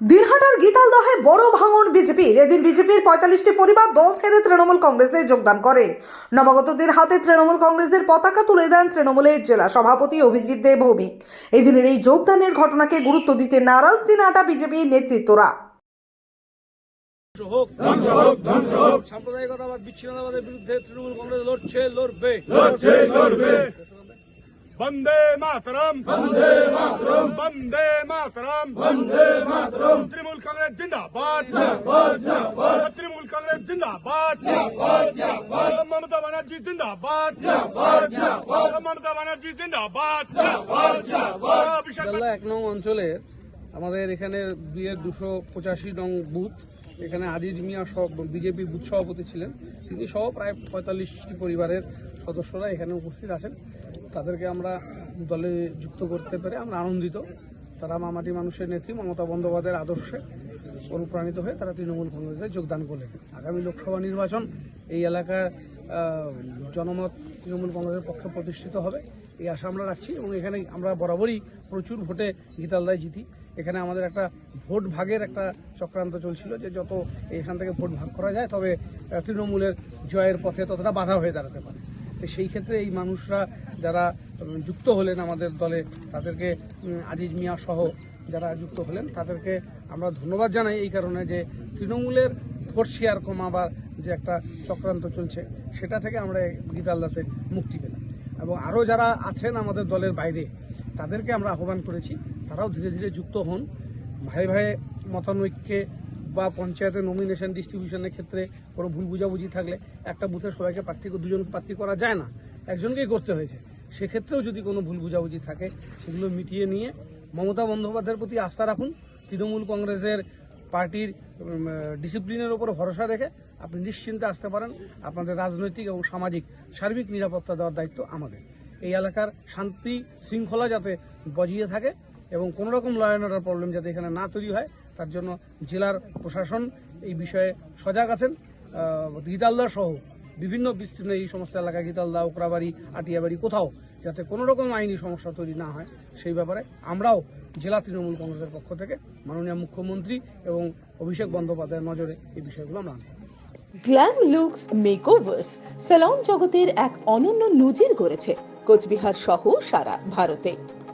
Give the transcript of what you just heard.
দিনহাটার গীতালদহে বড় ভাঙন বিজেপির। এদিন বিজেপির পঁয়তাল্লিশটি পরিবার দল ছেড়ে তৃণমূল কংগ্রেসে যোগদান করেন নবাগতদের হাতে তৃণমূল কংগ্রেসের পতাকা তুলে দেন তৃণমূলের জেলা সভাপতি অভিজিৎ দেব ভৌমিক এদিনের এই যোগদানের ঘটনাকে গুরুত্ব দিতে নারাজ দিনহাটা বিজেপির নেতৃত্বরা। সাম্প্রদায়িকতাবাদ বিচ্ছিন্নতাবাদের বিরুদ্ধে তৃণমূল কংগ্রেস লড়ছে লড়বে। লড়ছে লড়বে। বন্দে মাতরম। বন্দে মাতরম। বন্দে মাতরম। বন্দে মাতরম। তৃণমূল কংগ্রেস জিন্দাবাদ। জিন্দাবাদ জিন্দাবাদ। তৃণমূল কংগ্রেস জিন্দাবাদ। জিন্দাবাদ জিন্দাবাদ। মমতা ব্যানার্জি জিন্দাবাদ। জিন্দাবাদ জিন্দাবাদ। মমতা ব্যানার্জি জিন্দাবাদ। জিন্দাবাদ জিন্দাবাদ। অভিষেক বেল্লা এক নং অঞ্চলের আমাদের এখানে বিয়ের দুশো পঁচাশি নং বুথ। এখানে আজিজ মিয়া সব বিজেপি বুথ সভাপতি ছিলেন। তিনি সহ প্রায় পঁয়তাল্লিশটি পরিবারের সদস্যরা এখানে উপস্থিত আছেন। তাদেরকে আমরা দলে যুক্ত করতে পেরে আমরা আনন্দিত। তারা মামাটি মানুষের নেত্রী, মমতা বন্দ্যোপাধ্যায়ের আদর্শে অনুপ্রাণিত হয়ে তারা তৃণমূল কংগ্রেসে যোগদান করলেন। আগামী লোকসভা নির্বাচন এই এলাকার জনমত তৃণমূল কংগ্রেসের পক্ষে প্রতিষ্ঠিত হবে, এই আশা আমরা রাখছি এবং এখানে আমরা বরাবরই প্রচুর ভোটে গীতালদায় জিতি। এখানে আমাদের একটা ভোট ভাগের একটা চক্রান্ত চলছিল যে যত এখান থেকে ভোট ভাগ করা যায়, তবে তৃণমূলের জয়ের পথে ততটা বাধা হয়ে দাঁড়াতে পারে। সেই ক্ষেত্রে এই মানুষরা যারা যুক্ত হলেন আমাদের দলে, তাদেরকে আজিজ মিয়া সহ যারা যুক্ত হলেন, তাদেরকে আমরা ধন্যবাদ জানাই এই কারণে যে তৃণমূলের ভোট শেয়ার কমাবার যে একটা চক্রান্ত চলছে, সেটা থেকে আমরা এই গীতালদাতে মুক্তি পেলাম। এবং আরও যারা আছেন আমাদের দলের বাইরে, তাদেরকে আমরা আহ্বান করেছি, তারাও ধীরে ধীরে যুক্ত হন। ভাই ভাই মতানৈক্যে বা পঞ্চায়েতের নমিনেশন ডিস্ট্রিবিউশনের ক্ষেত্রে কোনো ভুল বুঝাবুঝি থাকলে একটা বুথে সবাইকে প্রার্থী দুজন প্রার্থী করা যায় না। একজনকেই করতে হয়েছে। সেক্ষেত্রেও যদি কোনো ভুল বুঝাবুঝি থাকে, সেগুলো মিটিয়ে নিয়ে মমতা বন্দ্যোপাধ্যায়ের প্রতি আস্থা রাখুন। তৃণমূল কংগ্রেসের পার্টির ডিসিপ্লিনের ওপর ভরসা রেখে আপনি নিশ্চিন্তে আসতে পারেন। আপনাদের রাজনৈতিক এবং সামাজিক সার্বিক নিরাপত্তা দেওয়ার দায়িত্ব আমাদের। এই এলাকার শান্তি শৃঙ্খলা যাতে বজিয়ে থাকে এবং কোনো রকম ল অ্যান্ড অর্ডার প্রবলেম যাতে এখানে না তৈরি হয়, তার জন্য জেলার প্রশাসন এই বিষয়ে সজাগ আছেন। গীতালদা সহ বিভিন্ন বিস্তীর্ণ এই সমস্ত এলাকায়, গীতালদা, ওকরাবাড়ি, আটিয়াবাড়ি কোথাও যাতে কোনো রকম আইনি সমস্যা তৈরি না হয়, সেই ব্যাপারে আমরাও জেলা তৃণমূল কংগ্রেসের পক্ষ থেকে মাননীয় মুখ্যমন্ত্রী এবং অভিষেক বন্দ্যোপাধ্যায়ের নজরে এই বিষয়গুলো আমরা আনব। গ্ল্যাম লুকস মেকওভার্স স্যালন জগতের এক অনন্য নজির গড়েছে। কোচবিহার সহ সারা ভারতে।